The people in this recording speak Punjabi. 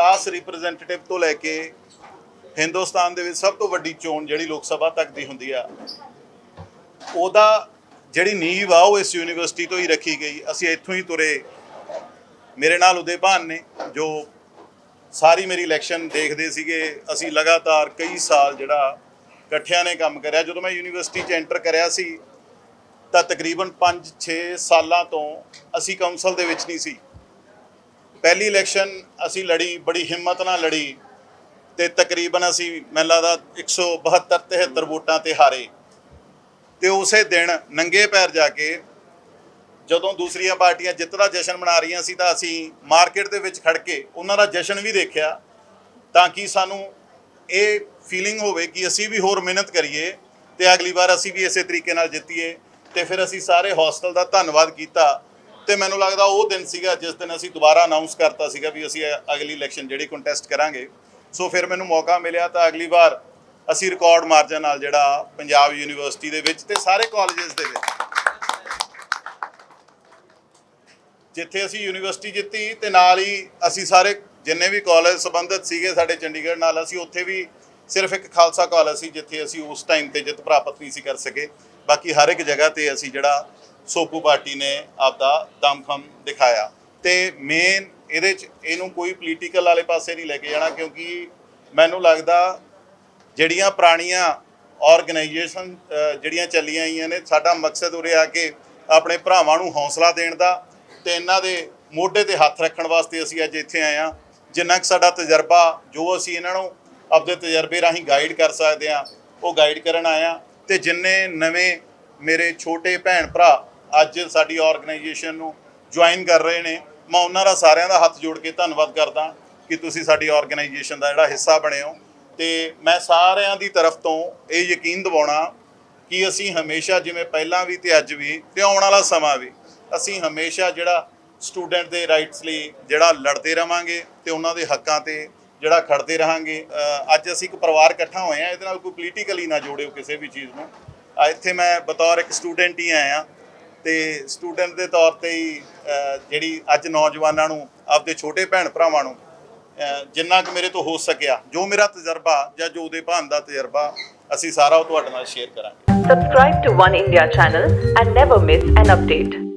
ਕਲਾਸ ਰਿਪਰੈਜ਼ੈਂਟੇਟਿਵ ਤੋਂ ਲੈ ਕੇ ਹਿੰਦੁਸਤਾਨ ਦੇ ਵਿੱਚ ਸਭ ਤੋਂ ਵੱਡੀ ਚੋਣ ਜਿਹੜੀ ਲੋਕ ਸਭਾ ਤੱਕ ਦੀ ਹੁੰਦੀ ਆ, ਉਹਦਾ ਜਿਹੜੀ ਨੀਂਹ ਆ, ਉਹ ਇਸ ਯੂਨੀਵਰਸਿਟੀ ਤੋਂ ਹੀ ਰੱਖੀ ਗਈ। ਅਸੀਂ ਇੱਥੋਂ ਹੀ ਤੁਰੇ। ਮੇਰੇ ਨਾਲ ਉਦੇ ਭਾਨ ਨੇ, ਜੋ ਸਾਰੀ ਮੇਰੀ ਇਲੈਕਸ਼ਨ ਦੇਖਦੇ ਸੀਗੇ। ਅਸੀਂ ਲਗਾਤਾਰ ਕਈ ਸਾਲ ਜਿਹੜਾ ਇਕੱਠਿਆਂ ਨੇ ਕੰਮ ਕਰਿਆ। ਜਦੋਂ ਮੈਂ ਯੂਨੀਵਰਸਿਟੀ 'ਚ ਐਂਟਰ ਕਰਿਆ ਸੀ, ਤਾਂ ਤਕਰੀਬਨ 5-6 ਸਾਲਾਂ ਤੋਂ ਅਸੀਂ ਕਾਉਂਸਲ ਦੇ ਵਿੱਚ ਨਹੀਂ ਸੀ। ਪਹਿਲੀ ਇਲੈਕਸ਼ਨ ਅਸੀਂ ਲੜੀ, ਬੜੀ ਹਿੰਮਤ ਨਾਲ ਲੜੀ ਤੇ ਤਕਰੀਬਨ ਅਸੀਂ ਮੈਨੂੰ ਲੱਗਦਾ 172 73 ਵੋਟਾਂ ਤੇ ਹਾਰੇ। ਤੇ ਉਸੇ ਦਿਨ ਨੰਗੇ ਪੈਰ ਜਾ ਕੇ ਜਦੋਂ ਦੂਸਰੀਆਂ ਪਾਰਟੀਆਂ ਜਿੱਤ ਦਾ ਜਸ਼ਨ ਮਨਾ ਰਹੀਆਂ ਸੀ ਤਾਂ ਅਸੀਂ ਮਾਰਕੀਟ ਦੇ ਵਿੱਚ ਖੜ ਕੇ ਉਹਨਾਂ ਦਾ ਜਸ਼ਨ ਵੀ ਦੇਖਿਆ ਤਾਂ ਕਿ ਸਾਨੂੰ ਇਹ ਫੀਲਿੰਗ ਹੋਵੇ ਕਿ ਅਸੀਂ ਵੀ ਹੋਰ ਮਿਹਨਤ ਕਰੀਏ ਤੇ ਅਗਲੀ ਵਾਰ ਅਸੀਂ ਵੀ ਇਸੇ ਤਰੀਕੇ ਨਾਲ ਜਿੱਤੀਏ ਤੇ ਫਿਰ ਅਸੀਂ ਸਾਰੇ ਹੌਸਟਲ ਦਾ ਧੰਨਵਾਦ ਕੀਤਾ ਤੇ ਮੈਨੂੰ ਲੱਗਦਾ ਉਹ ਦਿਨ ਸੀਗਾ ਜਿਸ ਦਿਨ ਅਸੀਂ ਦੁਬਾਰਾ ਅਨਾਉਂਸ ਕਰਤਾ ਸੀਗਾ ਵੀ ਅਸੀਂ ਅਗਲੀ ਇਲੈਕਸ਼ਨ ਜਿਹੜੀ ਕੰਟੈਸਟ ਕਰਾਂਗੇ। ਸੋ ਫਿਰ ਮੈਨੂੰ ਮੌਕਾ ਮਿਲਿਆ ਤਾਂ ਅਗਲੀ ਵਾਰ ਅਸੀਂ ਰਿਕਾਰਡ ਮਾਰਜਨ ਨਾਲ ਜਿਹੜਾ ਪੰਜਾਬ ਯੂਨੀਵਰਸਿਟੀ ਦੇ ਵਿੱਚ ਤੇ ਸਾਰੇ ਕਾਲਜਸ ਦੇ ਵਿੱਚ ਜਿੱਥੇ ਅਸੀਂ ਯੂਨੀਵਰਸਿਟੀ ਜਿੱਤੀ ਤੇ ਨਾਲ ਹੀ ਅਸੀਂ ਸਾਰੇ ਜਿੰਨੇ ਵੀ ਕਾਲਜ ਸੰਬੰਧਿਤ ਸੀਗੇ ਸਾਡੇ ਚੰਡੀਗੜ੍ਹ ਨਾਲ, ਅਸੀਂ ਉੱਥੇ ਵੀ ਸਿਰਫ ਇੱਕ ਖਾਲਸਾ ਕਾਲਜ ਸੀ ਜਿੱਥੇ ਅਸੀਂ ਉਸ ਟਾਈਮ ਤੇ ਜਿੱਤ ਪ੍ਰਾਪਤ ਨਹੀਂ ਸੀ ਕਰ ਸਕੇ। ਬਾਕੀ ਹਰ ਇੱਕ ਜਗ੍ਹਾ ਤੇ ਅਸੀਂ ਜਿਹੜਾ ਸੋਪੂ ਪਾਰਟੀ ਨੇ ਆਪਦਾ ਦਮਖਮ ਦਿਖਾਇਆ। ਤੇ ਮੇਨ ਇਹਦੇ ਚ ਇਹਨੂੰ ਕੋਈ ਪੋਲੀਟੀਕਲ ਵਾਲੇ ਪਾਸੇ ਨਹੀਂ ਲੈ ਕੇ ਜਾਣਾ ਕਿਉਂਕਿ ਮੈਨੂੰ ਲੱਗਦਾ ਜਿਹੜੀਆਂ ਪੁਰਾਣੀਆਂ ਆਰਗੇਨਾਈਜੇਸ਼ਨ ਜਿਹੜੀਆਂ ਚੱਲੀਆਂ ਆਈਆਂ ਨੇ, ਸਾਡਾ ਮਕਸਦ ਉਰੇ ਆ ਕੇ ਆਪਣੇ ਭਰਾਵਾਂ ਨੂੰ ਹੌਸਲਾ ਦੇਣ ਦਾ ਤੇ ਇਹਨਾਂ ਦੇ ਮੋਢੇ ਤੇ ਹੱਥ ਰੱਖਣ ਵਾਸਤੇ ਅਸੀਂ ਅੱਜ ਇੱਥੇ ਆਏ ਆ ਜਿੰਨਾ ਕਿ ਸਾਡਾ ਤਜਰਬਾ, ਜੋ ਅਸੀਂ ਇਹਨਾਂ ਨੂੰ ਆਪਦੇ ਤਜਰਬੇ ਰਾਹੀਂ ਗਾਈਡ ਕਰ ਸਕਦੇ ਆ ਉਹ ਗਾਈਡ ਕਰਨ ਆਇਆ ਤੇ ਜਿੰਨੇ ਨਵੇਂ ਮੇਰੇ ਛੋਟੇ ਭੈਣ ਭਰਾ ਅੱਜ ਸਾਡੀ ਆਰਗੇਨਾਈਜੇਸ਼ਨ ਨੂੰ ਜੁਆਇਨ ਕਰ ਰਹੇ ਨੇ। ਮੈਂ ਉਹਨਾਂ ਦਾ ਸਾਰਿਆਂ ਦਾ ਹੱਥ ਜੋੜ ਕੇ ਧੰਨਵਾਦ ਕਰਦਾ ਕਿ ਤੁਸੀਂ ਸਾਡੀ ਆਰਗੇਨਾਈਜੇਸ਼ਨ ਦਾ ਜਿਹੜਾ ਹਿੱਸਾ ਬਣੇ ਹੋ। ਤੇ ਮੈਂ ਸਾਰਿਆਂ ਦੀ ਤਰਫ ਤੋਂ ਇਹ ਯਕੀਨ ਦਿਵਾਉਣਾ ਕਿ ਅਸੀਂ ਹਮੇਸ਼ਾ ਜਿਵੇਂ ਪਹਿਲਾਂ ਵੀ ਤੇ ਅੱਜ ਵੀ ਤੇ ਆਉਣ ਵਾਲਾ ਸਮਾਂ ਵੀ ਅਸੀਂ ਹਮੇਸ਼ਾ ਜਿਹੜਾ ਸਟੂਡੈਂਟ ਦੇ ਰਾਈਟਸ ਲਈ ਜਿਹੜਾ ਲੜਦੇ ਰਵਾਂਗੇ ਤੇ ਉਹਨਾਂ ਦੇ ਹੱਕਾਂ ਤੇ ਜਿਹੜਾ ਖੜਦੇ ਰਹਾਂਗੇ। ਅੱਜ ਅਸੀਂ ਇੱਕ ਪਰਿਵਾਰ ਇਕੱਠਾ ਹੋਏ ਆ ਇਹਦੇ ਨਾਲ ਕੋਈ ਪੋਲੀਟੀਕਲੀ ਨਾ ਜੋੜਿਓ ਕਿਸੇ ਵੀ ਚੀਜ਼ ਨੂੰ। ਇੱਥੇ ਮੈਂ ਬਤੌਰ ਇੱਕ ਸਟੂਡੈਂਟ ਹੀ ਆਇਆ। ਤੇ ਸਟੂਡੈਂਟ ਦੇ ਤੌਰ ਤੇ ਹੀ ਜਿਹੜੀ ਅੱਜ ਨੌਜਵਾਨਾਂ ਨੂੰ, ਆਪਦੇ ਛੋਟੇ ਭੈਣ ਭਰਾਵਾਂ ਨੂੰ ਜਿੰਨਾ ਕੁ ਮੇਰੇ ਤੋਂ ਹੋ ਸਕਿਆ, ਜੋ ਮੇਰਾ ਤਜਰਬਾ ਜਾਂ ਜੋ ਉਹਦੇ ਭਾਨ ਦਾ ਤਜਰਬਾ, ਅਸੀਂ ਸਾਰਾ ਉਹ ਤੁਹਾਡੇ ਨਾਲ ਸ਼ੇਅਰ ਕਰਾਂਗੇ subscribe to One India channel and never miss an update.